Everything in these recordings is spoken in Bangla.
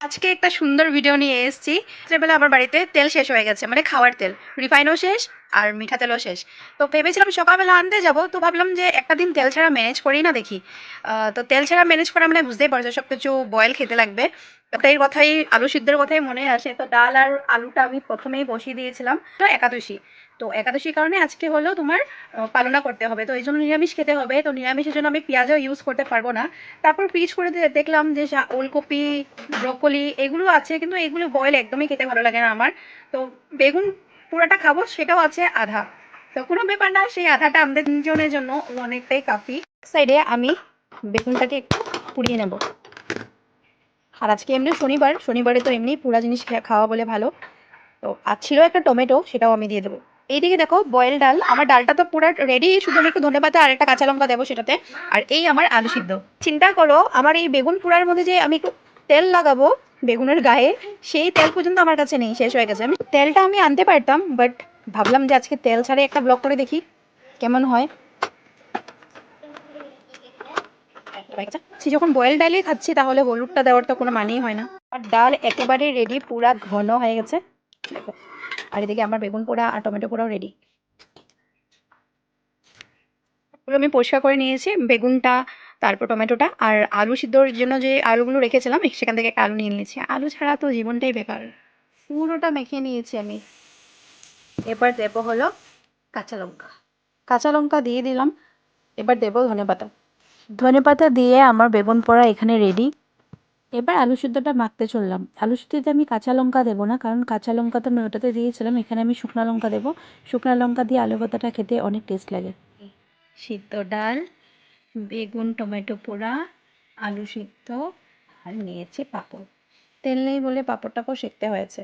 আজকে একটা সুন্দর ভিডিও নিয়ে এসেছি। রাত্রেবেলা আমার বাড়িতে তেল শেষ হয়ে গেছে মানে খাওয়ার তেল। রিফাইনও শেষ আর মিঠা তেলও শেষ। তো ভেবেছিলাম সকালবেলা আনতে যাব, তো ভাবলাম যে একটা দিন তেল ছাড়া ম্যানেজ করি না দেখি। তো তেল ছাড়া ম্যানেজ করা মানে বুঝতেই পারছ সব কিছু বয়েল খেতে লাগবে। একটাই কথাই, আলু সিদ্ধের কথাই মনে আসে। তো ডাল আর আলুটা আমি প্রথমেই বসিয়ে দিয়েছিলাম তো একাদশী। তো একাদশীর কারণে আজকে হলো তোমার পালনা করতে হবে। তো এই জন্য নিরামিষ খেতে হবে। তো নিরামিষের জন্য আমি পেঁয়াজও ইউজ করতে পারব না। তারপর পিচ করে দেখলাম যে ওলকপি ব্রকলি এগুলো আছে, কিন্তু এগুলো বয়েল একদমই খেতে ভালো লাগে না আমার। তো বেগুন পুরাটা খাব, সেটাও আছে আধা। তো কোনো ব্যাপার না, সেই আধাটা আমাদের তিনজনের জন্য, অনেকটাই কাফি। সাইডে আমি বেগুনটাকে একটু পুড়িয়ে নেব। আর আজকে এমনি শনিবার, শনিবারে তো এমনি পুরা জিনিস খাওয়া বলে ভালো। তো আর ছিল একটা টমেটো, সেটাও আমি দিয়ে দেবো। এইদিকে দেখো, বয়েল ডাল, আমার ডালটা তো পুরো রেডি শুধু একটু ধনে পাতা আর একটা কাঁচা লঙ্কা দেবো সেটাতে। আর এই আমার আলু সিদ্ধ। চিন্তা করো, আমার এই বেগুন পোড়ার মধ্যে যে আমি তেল লাগাবো বেগুনের গায়ে, সেই তেল পর্যন্ত আমার কাছে নেই, শেষ হয়ে গেছে। আমি তেলটা আমি আনতে পারতাম বাট ভাবলাম যে আজকে তেল ছাড়াই একটা ব্লগ করে দেখি, কেমন হয়। সে যখন বয়েল ডালই খাচ্ছি, তাহলে হলুদটা দেওয়ার তো কোনো মানেই হয় না। আর ডাল একেবারে রেডি পুরা ঘন হয়ে গেছে। আর এদিকে আমার বেগুন পোড়া আর টমেটো পোড়াও রেডি আমি পরিষ্কার করে নিয়েছি, বেগুনটা, তারপর টমেটোটা, আর আলু সিদ্ধর জন্য যে আলুগুলো রেখেছিলাম, সেখান থেকে আলু নিয়ে নিয়েছি। আলু ছাড়া তো জীবনটাই বেকার। পুরোটা মেখে নিয়েছি আমি। এবার দেব হলো কাঁচা লঙ্কা। কাঁচা লঙ্কা দিয়ে দিলাম, এবার দেবো ধনে পাতা ধনে পাতা দিয়ে আমার বেগুন পোড়া এখানে রেডি এবার আলু সিদ্ধটা মাখতে চললাম। আলু সিদ্ধতে আমি কাঁচা লঙ্কা দেবো না কারণ কাঁচা লঙ্কা তো আমি ওটাতে দিয়েছিলাম। এখানে আমি শুকনো লঙ্কা দেবো। শুকনো লঙ্কা দিয়ে আলু ভাতাটা খেতে অনেক টেস্ট লাগে। সিদ্ধ ডাল বেগুন টমেটো পোড়া আলু সিদ্ধ আর নিয়েছি পাঁপড়। তেল নেই বলে পাঁপড়টাকেও সেঁকতে হয়েছে।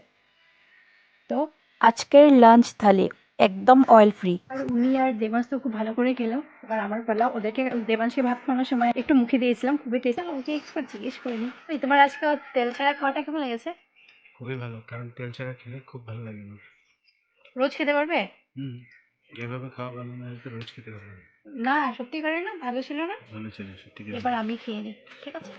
তো আজকের লাঞ্চ থালি। একদম অয়েল ফ্রি আর উনি আর দেবাংশ তো খুব ভালো করে খেলো এবার আমার পালা ওদেরকে দেবাংশকে ভাত খাওয়ানোর সময় একটু মুখে দিয়েছিলাম খুবই টেস্ট ওকে এক্সপার্ট জিজ্ঞেস করিনি ওই তোমার আজকে তেল ছাড়া খাওয়াটা কেমন লেগেছে? খুবই ভালো কারণ তেল ছাড়া খেলে খুব ভালো লাগে রোজ খেতে পারবে? হুম যেভাবে খাওয়া ভালো না রোজ খেতে পারবে না। না সত্যি করে না? ভালো ছিল না? ভালো ছিল সত্যি এবার আমি খেয়ে নিই ঠিক আছে?